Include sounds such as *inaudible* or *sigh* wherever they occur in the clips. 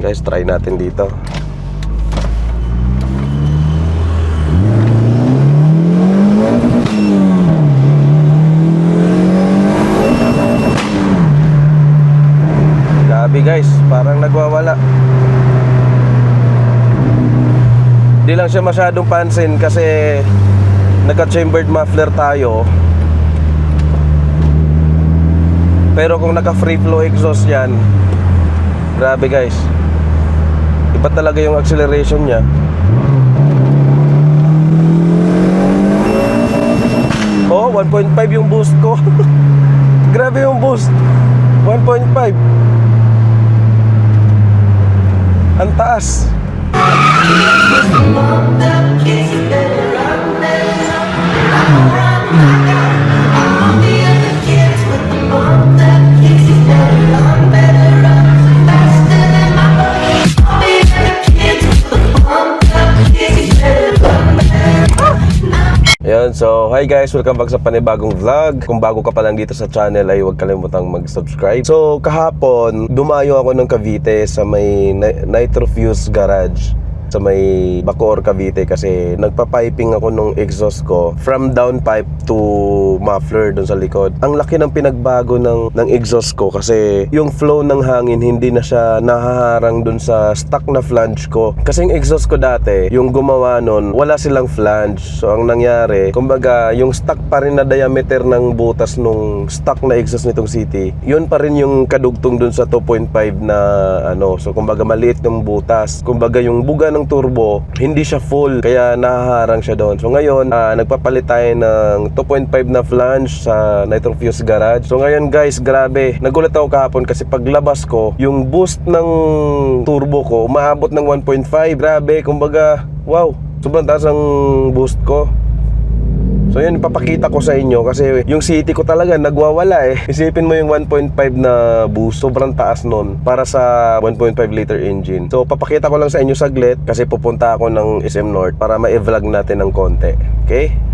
Guys, try natin dito. Grabe guys, parang nagwawala. Di lang siya masyadong pansin kasi naka-chambered muffler tayo. Pero kung naka-free flow exhaust yan, grabe guys. Iba talaga yung acceleration niya. Oh, 1.5 yung boost ko. *laughs* grabe yung boost. 1.5. Ang taas. Ayan, hi guys, welcome back sa panibagong vlog. Kung bago ka pa lang dito sa channel ay huwag kalimutang mag-subscribe. So kahapon, dumayo ako ng Cavite sa may Ni- Nitro Fuse Garage sa may Bacoor, Cavite kasi nagpa-piping ako nung exhaust ko from downpipe to muffler dun sa likod. Ang laki ng pinagbago ng, ng exhaust ko kasi yung flow ng hangin hindi na siya nahaharang dun sa stock na flange ko. Kasi yung exhaust ko dati, yung gumawa nun, wala silang flange. So ang nangyari, kumbaga yung stock pa rin na diameter ng butas nung stock na exhaust nitong city, yun pa rin yung kadugtong dun sa 2.5 na ano. So kumbaga maliit yung butas. Kumbaga yung buga ng turbo, hindi siya full kaya nahaharang siya doon. So ngayon, ah, nagpapalit tayo ng 2.5 na flange sa Nitro Fuse Garage. So ngayon guys, grabe. Nagulat ako kahapon kasi paglabas ko, yung boost ng turbo ko umaabot ng 1.5. Grabe, kumbaga, wow. Sobrang taas ang boost ko. So yun, ipapakita ko sa inyo kasi yung city ko talaga nagwawala eh. Isipin mo yung 1.5 na boost, sobrang taas nun para sa 1.5 liter engine. So papakita ko lang sa inyo saglit kasi pupunta ako ng SM North para ma-vlog natin ng konti. Okay?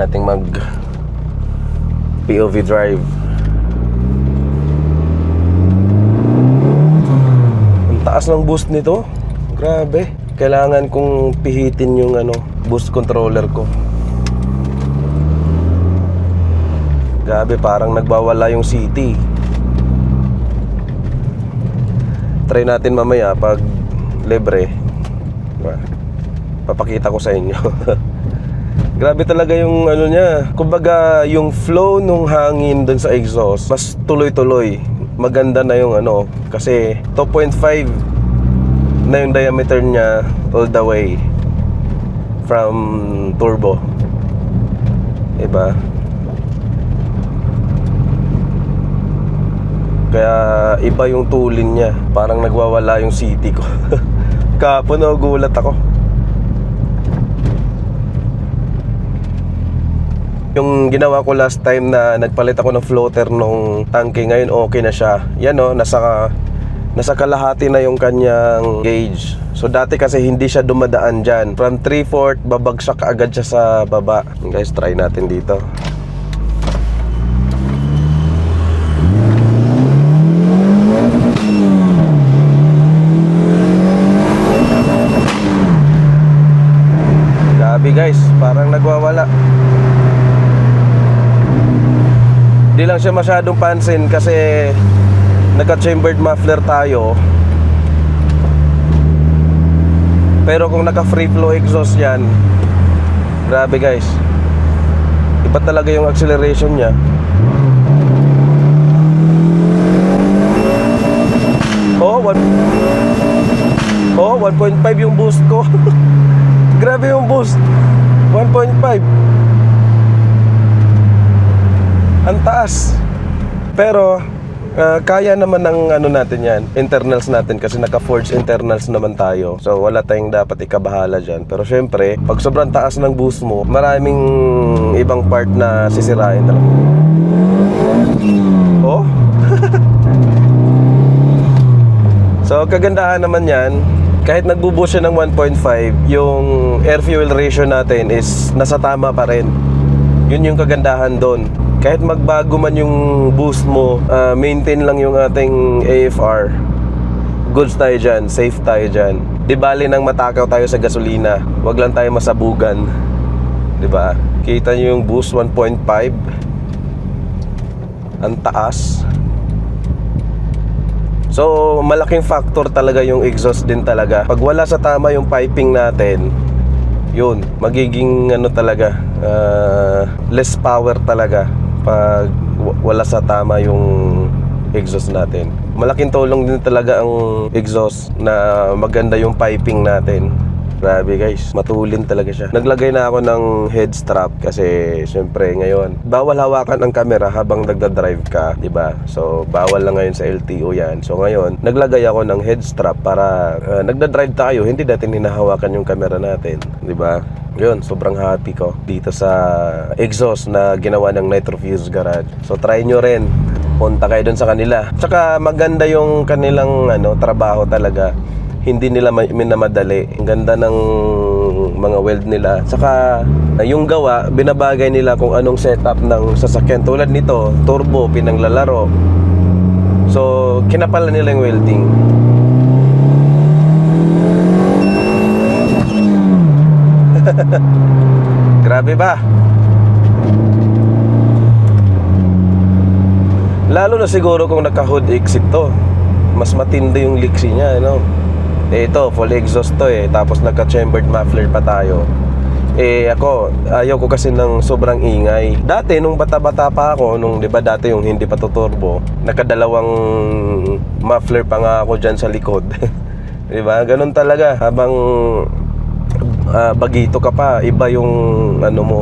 Try nating mag POV drive. Ang taas ng boost nito. Grabe. Kailangan kong pihitin yung ano, boost controller ko. Grabe, parang nagbawala yung city. Try natin mamaya pag libre. Diba? Papakita ko sa inyo. *laughs* Grabe talaga yung ano niya. Kumbaga, yung flow nung hangin dun sa exhaust, mas tuloy-tuloy. maganda na yung ano kasi 2.5 na yung diameter niya all the way from turbo. Diba? Kaya iba yung tulin niya. Parang nagwawala yung city ko. *laughs* Kapon nagulat ako. Yung ginawa ko last time na nagpalit ako ng floater nung tangke ngayon okay na siya. Yan oh, nasa nasa kalahati na yung kanyang gauge. So dati kasi hindi siya dumadaan dyan. From 3/4 babagsak agad siya sa baba. Guys, try natin dito. Grabe guys, parang nagwawala. Di lang siya masyadong pansin kasi naka-chambered muffler tayo. Pero kung naka-free flow exhaust yan, grabe guys. Iba talaga yung acceleration niya. Oh, one... Oh, 1.5 yung boost ko. *laughs* grabe yung boost. 1.5. Ang taas. Pero ah, kaya naman ng ano natin yan, internals natin kasi naka-forge internals naman tayo. So wala tayong dapat ikabahala dyan. Pero syempre, pag sobrang taas ng boost mo, maraming ibang part na sisirain talaga. Oh? *laughs* so kagandahan naman yan, kahit nagbubuo siya ng 1.5, yung air fuel ratio natin is nasa tama pa rin. Yun yung kagandahan doon. Kahit magbago man yung boost mo, ah, maintain lang yung ating AFR. Goods tayo dyan, safe tayo dyan. Di bali nang matakaw tayo sa gasolina, wag lang tayo masabugan. Di ba? Kita nyo yung boost 1.5. Ang taas. So, malaking factor talaga yung exhaust din talaga. Pag wala sa tama yung piping natin, yun, magiging ano talaga, ah, less power talaga pag wala sa tama yung exhaust natin. Malaking tulong din talaga ang exhaust na maganda yung piping natin. Grabe guys, matulin talaga siya. Naglagay na ako ng head strap kasi syempre ngayon, bawal hawakan ang camera habang nagda-drive ka, 'di ba? So bawal lang ngayon sa LTO 'yan. So ngayon, naglagay ako ng head strap para uh, nagda-drive tayo, hindi natin hinahawakan yung camera natin, 'di ba? Yun, sobrang happy ko dito sa exhaust na ginawa ng Nitrofuse Garage. So try nyo rin. Punta kayo dun sa kanila. Tsaka maganda yung kanilang ano, trabaho talaga. Hindi nila ma- minamadali. Ang ganda ng mga weld nila. Tsaka yung gawa, binabagay nila kung anong setup ng sasakyan. Tulad nito, turbo, pinanglalaro. So, kinapalan nila yung welding. *laughs* Grabe ba? Lalo na siguro kung naka-hood exit to. Mas matindi yung liksi niya, ano? Eh ito, full exhaust to eh. Tapos naka-chambered muffler pa tayo. Eh ako, ayaw ko kasi ng sobrang ingay. Dati, nung bata-bata pa ako, nung di ba dati yung hindi pa turbo, nakadalawang muffler pa nga ako dyan sa likod. *laughs* di ba? Ganun talaga. Habang ah, bagito ka pa, iba yung ano mo,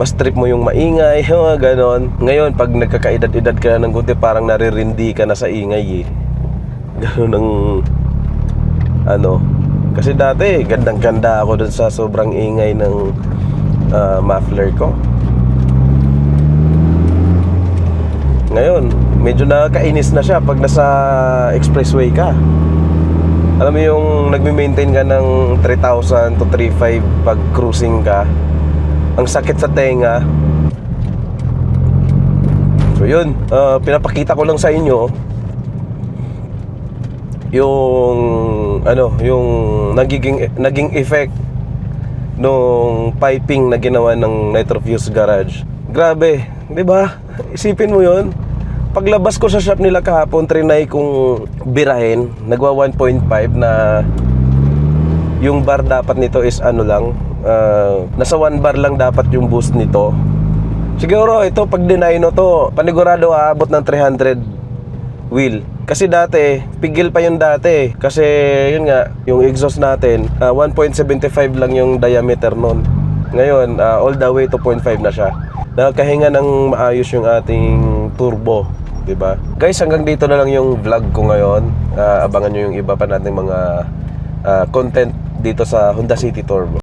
mas trip mo yung maingay, *laughs* mga ganon. Ngayon, pag nagkakaedad-edad ka na ng kunti, parang naririndi ka na sa ingay eh. Ganon ang, ano, kasi dati, gandang-ganda ako dun sa sobrang ingay ng ah, muffler ko. Ngayon, medyo nakakainis na siya pag nasa expressway ka. Alam mo yung nagme-maintain ka ng 3,000 to 3,500 pag cruising ka. Ang sakit sa tenga. So yun, ah, pinapakita ko lang sa inyo yung ano, yung nagiging naging effect nung piping na ginawa ng Nitrofuse Garage. Grabe, 'di ba? Isipin mo 'yon. Paglabas ko sa shop nila kahapon, trinay kong birahin, nagwa 1.5 na yung bar dapat nito is ano lang, ah, nasa 1 bar lang dapat yung boost nito. Siguro ito pag deny no to, panigurado aabot ng 300 wheel. Kasi dati, pigil pa yun dati. Kasi yun nga, yung exhaust natin, ah, 1.75 lang yung diameter nun. Ngayon, ah, all the way to 0.5 na siya. Nakakahinga ng maayos yung ating turbo. 'di ba? Guys, hanggang dito na lang yung vlog ko ngayon. Ah, abangan nyo yung iba pa nating mga ah, content dito sa Honda City Turbo.